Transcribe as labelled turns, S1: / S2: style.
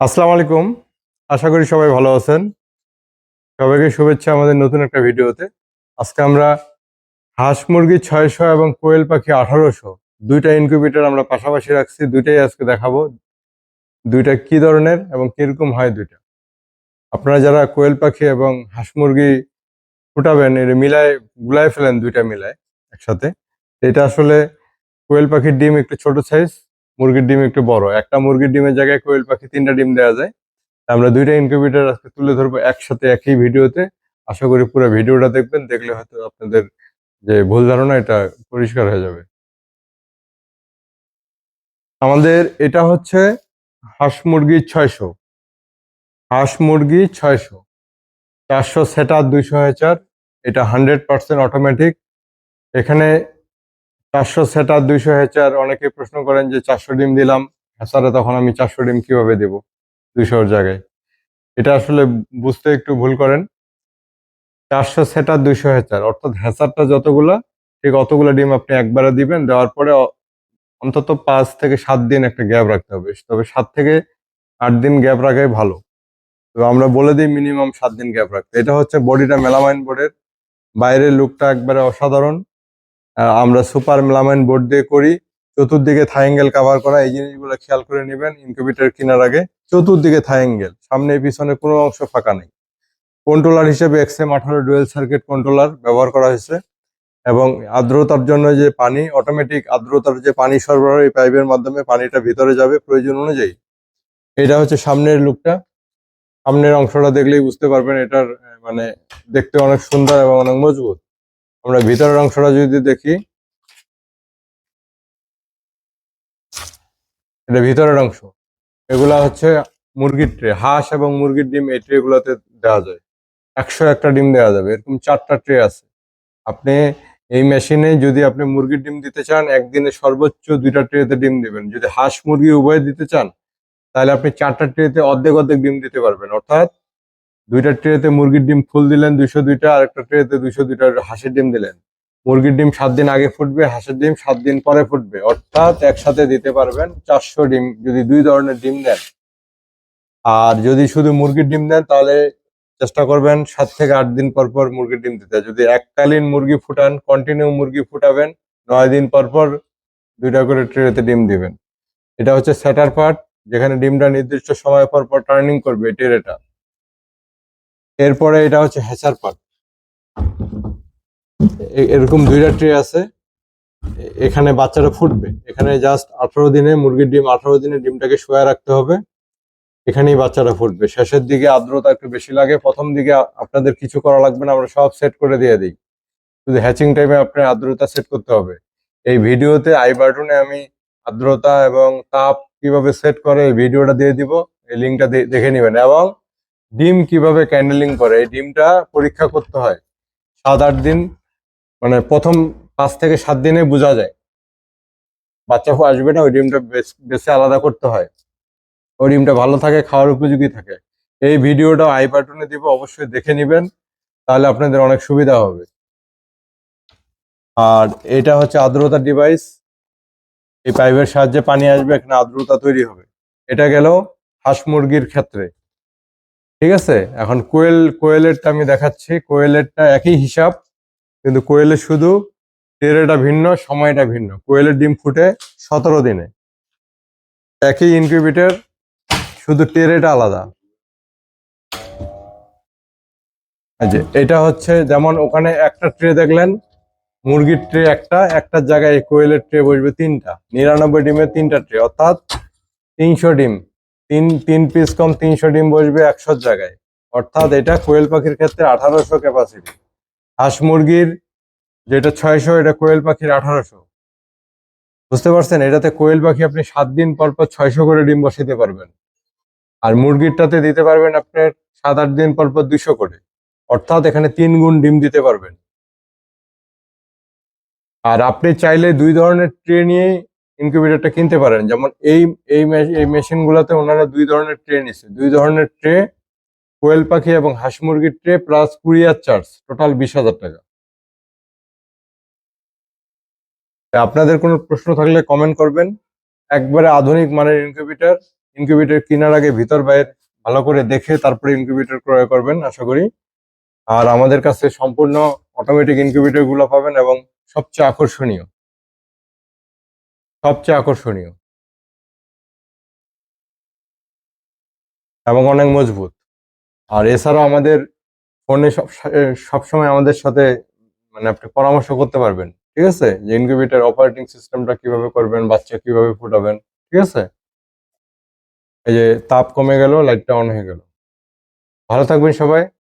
S1: আসসালামু আলাইকুম। আশা করি সবাই ভালো আছেন। সবাইকে শুভেচ্ছা আমাদের নতুন একটা ভিডিওতে। আজকে আমরা হাঁস মুরগি ছয়শো এবং কোয়েল পাখি আঠারোশো। দুইটা ইনকিউবেটর আমরা পাশাপাশি রাখছি, দুইটাই আজকে দেখাবো। দুইটা কি ধরনের এবং কীরকম হয় দুইটা? আপনারা যারা কোয়েল পাখি এবং হাঁস মুরগি ফুটাবেন এটা মিলায়, গুলায় ফেলেন দুইটা মিলায় একসাথে। এটা আসলে কোয়েল পাখির ডিম একটু ছোট সাইজ মুরগির ডিম একটু বড়। একটা মুরগির ডিমের জায়গায় কোয়েল পাখি তিনটা ডিম দেওয়া যায়। আমরা দুইটা ইনকিউবেটর আজকে তুলে ধরবো একসাথে একই ভিডিওতে। আশা করি পুরো ভিডিওটা দেখবেন, দেখলে হয়তো আপনাদের যে ভুল ধারণা, এটা পরিষ্কার হয়ে যাবে। আমাদের এটা হচ্ছে হাঁস মুরগি ছয়শো। হাঁস মুরগি ছয়শো। চারশো সেটার দুইশো হাজার এটা হান্ড্রেড পার্সেন্ট অটোমেটিক এখানে চারশো সেটার দুইশো হেচার অনেকে প্রশ্ন করেন যে চারশো ডিম দিলাম হ্যাচারে তখন আমি চারশো ডিম কীভাবে দেব দুইশোর জায়গায়? এটা আসলে বুঝতে একটু ভুল করেন। চারশো সেটার দুইশো হেচার, অর্থাৎ হ্যাচারটা যতগুলা, ঠিক অতগুলো ডিম আপনি একবারে দিবেন, দেওয়ার পরে অন্তত পাঁচ থেকে সাত দিন একটা গ্যাপ রাখতে হবে। তবে সাত থেকে আট দিন গ্যাপ রাখাই ভালো। তো আমরা বলে দিই মিনিমাম সাত দিন গ্যাপ রাখতে। এটা হচ্ছে বডিটা মেলামাইন বোর্ডের। বাইরের লুকটা একবারে অসাধারণ। আমরা সুপার মেলামাইন বোর্ড দিয়ে করি। চতুর্দিকে থাইঙ্গেল কাভার করা, এই জিনিসগুলো খেয়াল করে নেবেন ইনকিউবেটর কেনার আগে। চতুর্দিকে থাইঙ্গেল সামনে পিছনে কোনো অংশ ফাঁকা নেই। কন্ট্রোলার হিসেবে এক্সএম আঠারো ডুয়েল সার্কিট কন্ট্রোলার ব্যবহার করা হয়েছে। এবং আর্দ্রতার জন্য যে পানি অটোমেটিক আর্দ্রতার যে পানি সরবরাহ, এই পাইপের মাধ্যমে পানিটা ভিতরে যাবে প্রয়োজন অনুযায়ী। এটা হচ্ছে সামনের লুকটা সামনের অংশটা দেখলেই বুঝতে পারবেন, এটার মানে দেখতে অনেক সুন্দর এবং অনেক মজবুত। আমরা ভিতরের অংশটা যদি দেখি, এটা ভিতরের অংশ। এগুলা হচ্ছে মুরগির ট্রে। হাঁস এবং মুরগির ডিম, এই ট্রে গুলাতে দেওয়া যায়। একশো একটা ডিম দেওয়া যাবে। এরকম চারটা ট্রে আছে। আপনি এই মেশিনে যদি আপনি মুরগির ডিম দিতে চান, একদিনে সর্বোচ্চ দুইটা ট্রেতে ডিম দিবেন। যদি হাঁস মুরগি উভয় দিতে চান, তাহলে আপনি চারটা ট্রেতে অর্ধেক অর্ধেক ডিম দিতে পারবেন। অর্থাৎ দুইটা ট্রেতে মুরগির ডিম ফুল দিলেন, দুইশো দুইটা আর একটা ট্রেতে দুইশো দুইটা হাঁসের ডিম দিলেন। মুরগির ডিম সাত দিন আগে ফুটবে, হাঁসের ডিম সাত দিন পরে ফুটবে। অর্থাৎ একসাথে দিতে পারবেন চারশো ডিম যদি দুই ধরনের ডিম দেন। আর যদি শুধু মুরগির ডিম দেন, তাহলে চেষ্টা করবেন সাত থেকে আট দিন পর পর মুরগির ডিম দিতে। যদি এককালীন মুরগি ফুটান কন্টিনিউ মুরগি ফুটাবেন, নয় দিন পর পর দুইটা করে ট্রেতে ডিম দিবেন। এটা হচ্ছে স্যাটার পার্ট, যেখানে ডিমটা নির্দিষ্ট সময় পর পর টার্নিং করবে, টেরেটা। এরপরে এটা হচ্ছে হ্যাচার পার্ট এ- এরকম দুইটা ট্রে আছে। এখানে বাচ্চারা ফুটবে। এখানে জাস্ট আঠারো দিনে মুরগির ডিম, আঠারো দিনে ডিমটাকে শোয়া রাখতে হবে। এখানেই বাচ্চারা ফুটবে। শেষের দিকে আর্দ্রতা একটু বেশি লাগে। প্রথম দিকে আপনাদের কিছু করা লাগবে না, আমরা সব সেট করে দিয়ে দিই। শুধু হ্যাচিং টাইমে আপনার আর্দ্রতা সেট করতে হবে। এই ভিডিওতে আই বাটনে আমি আর্দ্রতা এবং তাপ কীভাবে সেট করে এই ভিডিওটা দিয়ে দিব। এই লিঙ্কটা দেখে নেবেন। এবং ডিম কীভাবে ক্যান্ডেলিং করে? এই ডিমটা পরীক্ষা করতে হয়। সাত, আট দিন মানে প্রথম পাঁচ থেকে সাত দিনে বোঝা যায়। বাচ্চা আসবে না, ওই ডিমটা বেশ- বেছে আলাদা করতে হয়। ওই ডিমটা ভালো থাকে, খাওয়ার উপযোগী থাকে। এই ভিডিওটা আই বাটনে দিব, অবশ্যই দেখে নেবেন, তাহলে আপনাদের অনেক সুবিধা হবে। আর এটা হচ্ছে আর্দ্রতা ডিভাইস এই পাইপের সাহায্যে পানি আসবে, এখানে আর্দ্রতা তৈরি হবে। এটা গেল হাঁস মুরগির ক্ষেত্রে। ঠিক আছে? এখন কোয়েল, কোয়েলেরটা আমি দেখাচ্ছি। কোয়েলেরটা একই হিসাব, কিন্তু কোয়েলের শুধু টেরেটা ভিন্ন, সময়টা ভিন্ন। কোয়েলের ডিম ফুটে সতেরো দিনে। একই ইনকিউবেটর, শুধু টেরেটা আলাদা। যে, এটা হচ্ছে যেমন ওখানে একটা ট্রে দেখলেন, মুরগির ট্রে একটা, একটার জায়গায় কোয়েলের ট্রে বসবে তিনটা। নিরানব্বই ডিমের তিনটা ট্রে, অর্থাৎ তিনশো ডিম। তিন তিন পিস কম তিনশো ডিম বসবে একশোর জায়গায়। অর্থাৎ এটা কোয়েল পাখির ক্ষেত্রে আঠারোশো ক্যাপাসিটি হাঁস মুরগির যেটা ছয়শো, এটা কোয়েল পাখির আঠারোশো। বুঝতে পারছেন? এটাতে কোয়েল পাখি আপনি সাত দিন পর পর ছয়শো করে ডিম বসাতে পারবেন। আর মুরগিরটাতে দিতে পারবেন আপনার সাত, আট দিন পর পর দুশো করে। অর্থাৎ এখানে তিন গুণ ডিম দিতে পারবেন। আর আপনি চাইলে দুই ধরনের ট্রে নিয়ে ইনকিউবেটরটা কিনতে পারেন। যেমন এই এই এই মেশিন গুলাতে ওনারা দুই ধরনের ট্রে নিচ্ছে দুই ধরনের ট্রে কোয়েল পাখি এবং হাঁস মুরগির tray plus courier charge total বিশ হাজার টাকা। আপনাদের কোনো প্রশ্ন থাকলে কমেন্ট করবেন। একবারে আধুনিক মানের ইনকিউবেটর ইনকিউবেটর কেনার আগে ভিতর বাইরে ভালো করে দেখে তারপরে ইনকিউবেটর ক্রয় করবেন, আশা করি। আর আমাদের কাছে সম্পূর্ণ অটোমেটিক ইনকিউবেটরগুলো পাবেন এবং সবচেয়ে আকর্ষণীয়। সবচেয়ে আকর্ষণীয়। এবং অনেক মজবুত। আর এছাড়াও আমাদের ফোনে সব সবসময় আমাদের সাথে মানে আপনি পরামর্শ করতে পারবেন, ঠিক আছে? যে ইনকিউবেটর অপারেটিং সিস্টেমটা কীভাবে করবেন, বাচ্চা কীভাবে ফুটাবেন, ঠিক আছে? এই যে তাপ কমে গেল লাইটটা অন হয়ে গেল। ভালো থাকবেন সবাই।